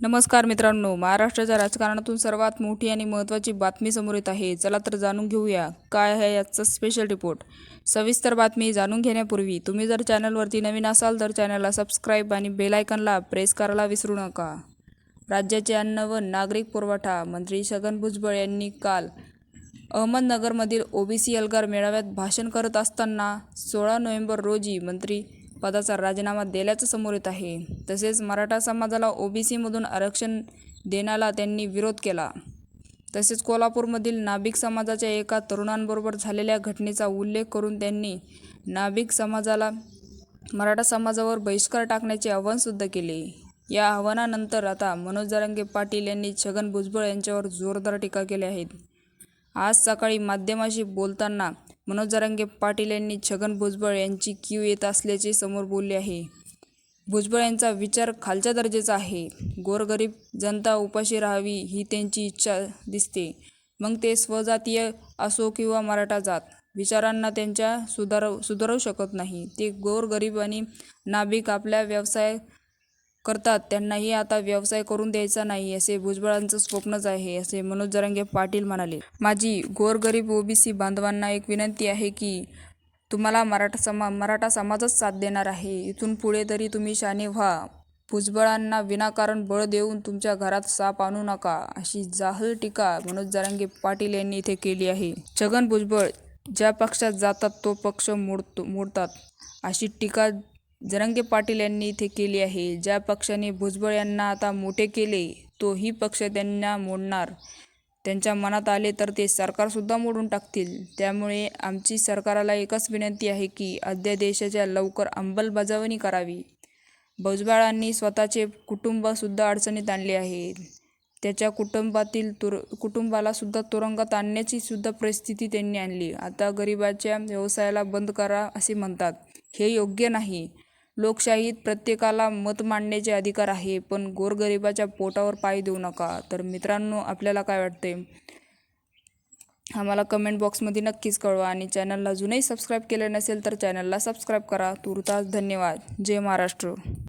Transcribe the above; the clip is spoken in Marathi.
नमस्कार मित्रांनो महाराष्ट्राच्या राजकारणातून सर्वात मोठी आणि महत्त्वाची बातमी समोर येत आहे. चला तर जाणून घेऊया काय आहे याचा स्पेशल रिपोर्ट सविस्तर बातमी जाणून घेण्यापूर्वी तुम्ही जर चॅनलवरती नवीन असाल तर चॅनलला सबस्क्राईब आणि बेलायकनला प्रेस करायला विसरू नका. राज्याचे अन्न व नागरिक पुरवठा मंत्री छगन भुजबळ यांनी काल अहमदनगरमधील ओबीसी एल्गार मेळाव्यात भाषण करत असताना सोळा नोव्हेंबर रोजी मंत्री पदाचा राजीनामा दिल्याचं समोर येत आहे. तसेच मराठा समाजाला ओबीसीमधून आरक्षण देण्याला त्यांनी विरोध केला. तसेच कोल्हापूरमधील नाभिक समाजाच्या एका तरुणांबरोबर झालेल्या घटनेचा उल्लेख करून त्यांनी नाभिक समाजाला मराठा समाजावर बहिष्कार टाकण्याचे आव्हानसुद्धा केले. या आव्हानानंतर आता मनोज जरांगे पाटील यांनी छगन भुजबळ यांच्यावर जोरदार टीका केली आहेत आज सकाळी माध्यमाशी बोलताना मनोज जरांगे पाटील यांनी छगन भुजबळ यांची कीव येत असल्याचे समोर बोलले आहे. भुजबळ यांचा विचार खालच्या दर्जाचा आहे. गोरगरीब जनता उपाशी राहावी ही त्यांची इच्छा दिसते. मग ते स्वजातीय असो किंवा मराठा जात विचारांना त्यांच्या सुधारव सुधारवू शकत नाही. ते गोरगरीब आणि नाभिक आपल्या व्यवसाय करतात. त्यांनाही आता व्यवसाय करून द्यायचा नाही असे भुजबळांचं स्वप्नच आहे असे मनोज जरांगे पाटील म्हणाले. माझी गोरगरीब ओबीसी बांधवांना एक विनंती आहे की तुम्हाला मराठा समा मराठा समाजच साथ देणार आहे. इथून पुढे तरी तुम्ही शाने व्हा. भुजबळांना विनाकारण बळ देऊन तुमच्या घरात साप आणू नका अशी जाहल टीका मनोज जरांगे पाटील यांनी इथे केली आहे. छगन भुजबळ ज्या पक्षात जातात तो पक्ष मोडतो मोडतात अशी टीका जरंगे पाटील यांनी इथे केली आहे. ज्या पक्षाने भुजबळ यांना आता मोठे केले तोही पक्ष त्यांना मोडणार. त्यांच्या मनात आले तर ते सरकारसुद्धा मोडून टाकतील. त्यामुळे आमची सरकाराला एकच विनंती आहे की अध्यादेशाच्या लवकर अंमलबजावणी करावी. भुजबळांनी स्वतःचे कुटुंबसुद्धा अडचणीत आणले आहे. त्याच्या कुटुंबातील तुर कुटुंबालासुद्धा तुरुंगात आणण्याची सुद्धा परिस्थिती त्यांनी आणली. आता गरिबाच्या व्यवसायाला बंद करा असे म्हणतात. हे योग्य नाही. लोकशाहीत प्रत्येकाला मत मांडण्याचे अधिकार आहे पण गोरगरिबाच्या पोटावर पाय देऊ नका. तर मित्रांनो आपल्याला काय वाटते आम्हाला कमेंट बॉक्समध्ये नक्कीच कळवा आणि चॅनलला अजूनही सबस्क्राईब केले नसेल तर चॅनलला सबस्क्राईब करा. तुर्तास धन्यवाद. जय महाराष्ट्र.